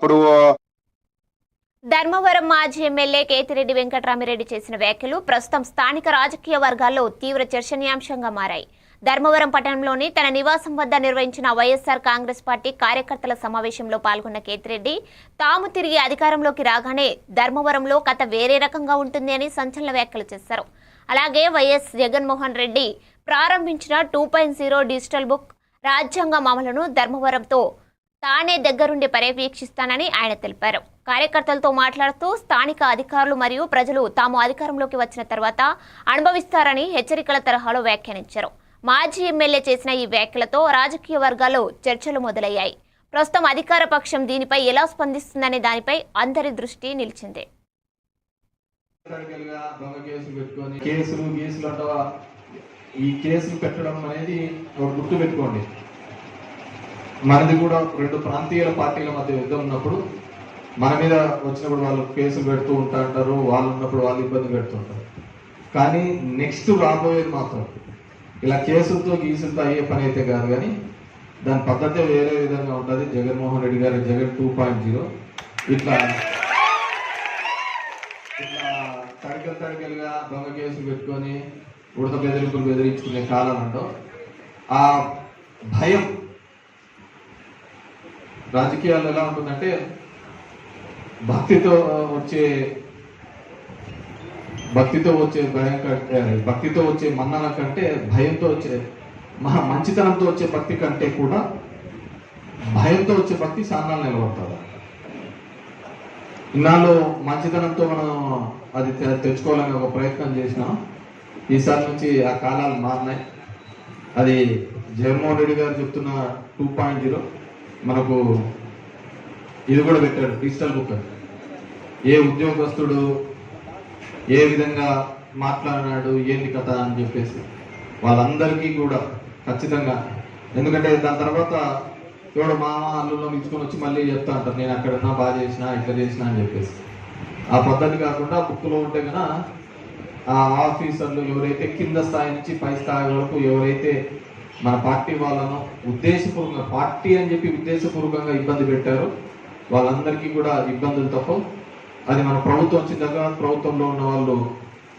ఇప్పుడు ధర్మవరం మాజీ ఎమ్మెల్యే కేతిరెడ్డి వెంకటరామిరెడ్డి చేసిన వ్యాఖ్యలు ప్రస్తుతం స్థానిక రాజకీయ వర్గాల్లో తీవ్ర చర్చనీయాంశంగా మారాయి. ధర్మవరం పట్టణంలోని తన నివాసం వద్ద నిర్వహించిన వైఎస్ఆర్ కాంగ్రెస్ పార్టీ కార్యకర్తల సమావేశంలో పాల్గొన్న కేతిరెడ్డి తాము తిరిగి అధికారంలోకి రాగానే ధర్మవరంలో కథ వేరే రకంగా ఉంటుంది అని సంచలన వ్యాఖ్యలు చేశారు. అలాగే వైఎస్ జగన్మోహన్ రెడ్డి ప్రారంభించిన two point zero digital book రాజ్యాంగం అమలును ధర్మవరంతో తానే దగ్గరుండి పర్యవేక్షిస్తానని ఆయన తెలిపారు. కార్యకర్తలతో మాట్లాడుతూ స్థానిక అధికారులు మరియు ప్రజలు తాము అధికారంలోకి వచ్చిన తర్వాత అనుభవిస్తారని హెచ్చరికల తరహాలో వ్యాఖ్యానించారు. మాజీ ఎమ్మెల్యే చేసిన ఈ వ్యాఖ్యలతో రాజకీయ వర్గాల్లో చర్చలు మొదలయ్యాయి. ప్రస్తుతం అధికార పక్షం దీనిపై ఎలా స్పందిస్తుందనే దానిపై అందరి దృష్టి నిలిచింది. ఈ కేసులు పెట్టడం అనేది గుర్తు పెట్టుకోండి. మనది కూడా రెండు ప్రాంతీయ పార్టీల మధ్య యుద్ధం ఉన్నప్పుడు మన మీద వచ్చినప్పుడు వాళ్ళు కేసులు పెడుతూ ఉంటా ఉంటారు వాళ్ళు ఉన్నప్పుడు వాళ్ళు ఇబ్బంది పెడుతుంటారు కానీ నెక్స్ట్ రాబోయేది మాత్రం ఇలా కేసులతో గీసులతో అయ్యే పని అయితే కాదు కానీ దాని పద్ధతి వేరే విధంగా ఉంటుంది. జగన్మోహన్ రెడ్డి గారి జగన్ టూ పాయింట్ జీరో. ఇట్లా ఇట్లా తడికలు తడికలుగా దొంగ కేసులు పెట్టుకొని ఉడత బెదిరింపులు బెదిరించుకునే కాలం అంటాం ఆ భయం రాజకీయాలు ఎలా ఉంటుందంటే భక్తితో వచ్చే భక్తితో వచ్చే భయం కంటే భక్తితో వచ్చే మన్నన కంటే భయంతో వచ్చే మహా మంచితనంతో వచ్చే భక్తి కంటే కూడా భయంతో వచ్చే భక్తి సాన్నాలు నిలబడతారు. ఇన్నాళ్ళు మంచితనంతో మనం అది తెచ్చుకోవాలని ఒక ప్రయత్నం చేసినాం ఈసారి నుంచి ఆ కాలాలు మారినాయి. అది జగన్మోహన్ రెడ్డి గారు చెప్తున్న టూ పాయింట్ జీరో మనకు ఇది కూడా పెట్టాడు డిజిటల్ బుక్ ఏ ఉద్యోగస్తుడు ఏ విధంగా మాట్లాడినాడు ఏంటి కథ అని చెప్పేసి వాళ్ళందరికీ కూడా ఖచ్చితంగా. ఎందుకంటే దాని తర్వాత ఎవడు మామ అల్లుల్లో ఇచ్చుకొని వచ్చి మళ్ళీ చెప్తా అంటారు నేను అక్కడన్నా బాగా చేసిన ఇట్లా చేసిన అని చెప్పేసి. ఆ పద్ధతి కాకుండా బుక్లో ఉంటే కనుక ఆ ఆఫీసర్లు ఎవరైతే కింద స్థాయి నుంచి పై స్థాయి వరకు ఎవరైతే మన పార్టీ వాళ్ళను ఉద్దేశపూర్వకంగా పార్టీ అని చెప్పి ఉద్దేశపూర్వకంగా ఇబ్బంది పెట్టారు. వాళ్ళందరికీ కూడా ఇబ్బందులు తప్ప అది మన ప్రభుత్వం వచ్చిన తర్వాత ప్రభుత్వంలో ఉన్న వాళ్ళు